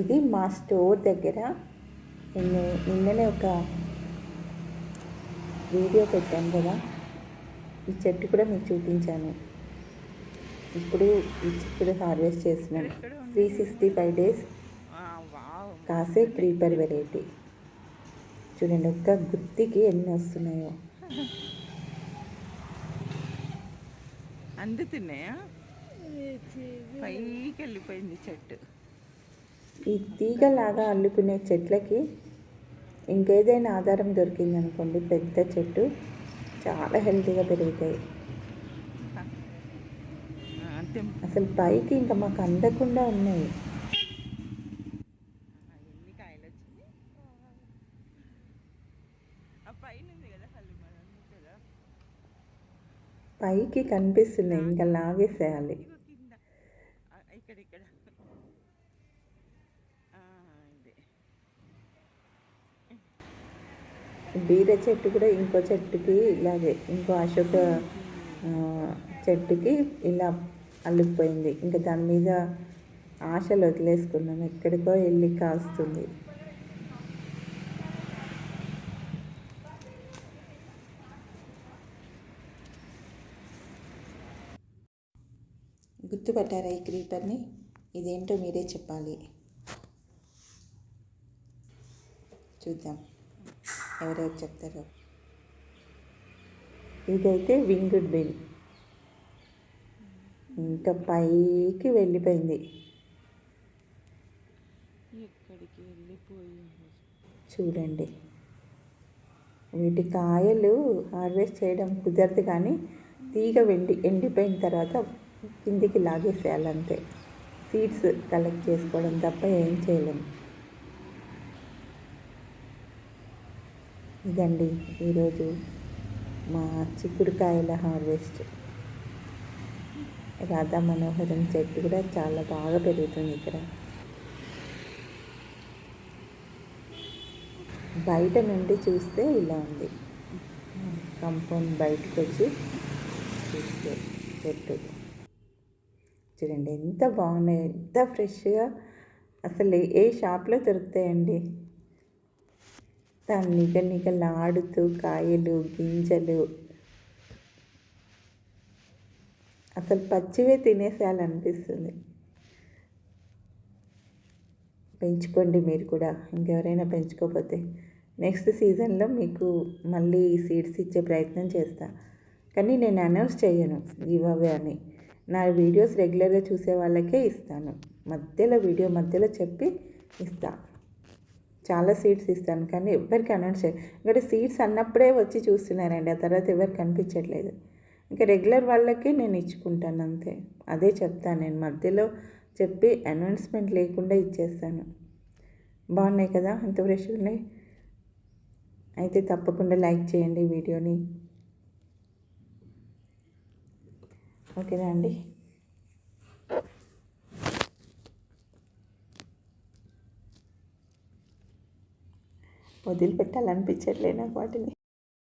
ఇది మా స్టోర్ దగ్గర నేను నిన్ననే ఒక వీడియో పెట్టాను కదా. ఈ చెట్టు కూడా మీకు చూపించాను. ఇప్పుడు ఈ చిక్కుడు హార్వెస్ట్ చేస్తున్నాను. Three sixty five days. Wow. కాసే క్రీపర్ వెరైటీ. చూడండి ఒక్క గుత్తికి ఎన్ని వస్తున్నాయో. అందుతున్నాయా? పైకి వెళ్ళిపోయింది చెట్టు. ఈ తీగలాగా అల్లుకునే చెట్లకి ఇంకేదైనా ఆధారం దొరికిందనుకోండి పెద్ద చెట్టు చాలా హెల్తీగా పెరుగుతాయి. అసలు పైకి ఇంకా మాకు అందకుండా ఉన్నాయి ఆ, ఎన్ని కాయలు వచ్చింది ఆ పైన ఉంది కదా హల్లి మరి ఉంది కదా పైకి కనిపిస్తున్నాయి ఇంకా లాగేసేయాలి. ఇక్కడ ఇక్కడ బీర చెట్టు కూడా ఇంకో చెట్టుకి ఇలాగే ఇంకో అశోక చెట్టుకి ఇలా అల్లుకుపోయింది. ఇంకా దాని మీద ఆశలు వదిలేసుకున్నాం. ఎక్కడికో వెళ్ళి కాస్తుంది. గుర్తుపట్టారా ఈ క్రీపర్ని? ఇదేంటో మీరే చెప్పాలి. చూద్దాం. ఎవరెవరు చెప్తారో. ఇదైతే వింగుడ్ బిల్. ఇంకా పైకి వెళ్ళిపోయింది. చూడండి. వీటి కాయలు హార్వెస్ట్ చేయడం కుదరదు కానీ తీగ వెండి ఎండిపోయిన తర్వాత కిందికి లాగేసేయాలి అంతే సీడ్స్ కలెక్ట్ చేసుకోవడం తప్ప ఏం చేయలేము ఇదండి ఈరోజు మా చిక్కుడుకాయల హార్వెస్ట్. రాధా మనోహరం చెట్టు కూడా చాలా బాగా పెరుగుతుంది ఇక్కడ. బయట నుండి చూస్తే ఇలా ఉంది. కంపౌండ్ బయటకు వచ్చి చూస్తే చెట్టు. చూడండి ఎంత బాగున్నాయి ఎంత ఫ్రెష్గా. అసలు ఏ షాప్లో దొరుకుతాయండి? దాని నిగ నిగలాడుతూ కాయలు గింజలు. అసలు పచ్చివే తినేసేయాలనిపిస్తుంది. పెంచుకోండి మీరు కూడా ఇంకెవరైనా పెంచుకోకపోతే. నెక్స్ట్ సీజన్లో మీకు మళ్ళీ సీడ్స్ ఇచ్చే ప్రయత్నం చేస్తా. కానీ నేను అనౌన్స్ చేయను గివ్ అవే అని. నా వీడియోస్ రెగ్యులర్గా చూసే వాళ్ళకే ఇస్తాను. మధ్యలో వీడియో మధ్యలో చెప్పి ఇస్తా. చాలా సీడ్స్ ఇస్తాను కానీ ఎవరికి అనౌన్స్ చేయ ఇక్కడ సీడ్స్ అన్నప్పుడే వచ్చి చూస్తున్నారండి ఆ తర్వాత ఎవరికి కనిపించట్లేదు. ఇంకా రెగ్యులర్ వాళ్ళకి నేను ఇచ్చుకుంటాను అంతే. అదే చెప్తాను నేను మధ్యలో చెప్పి అనౌన్స్మెంట్ లేకుండా ఇచ్చేస్తాను. బాగున్నాయి కదా? అంత ఫ్రెష్గా ఉన్నాయి అయితే తప్పకుండా లైక్ చేయండి వీడియోని. ఓకేనా అండి వదిలిపెట్టాలనిపించట్లే నాకు వాటిని.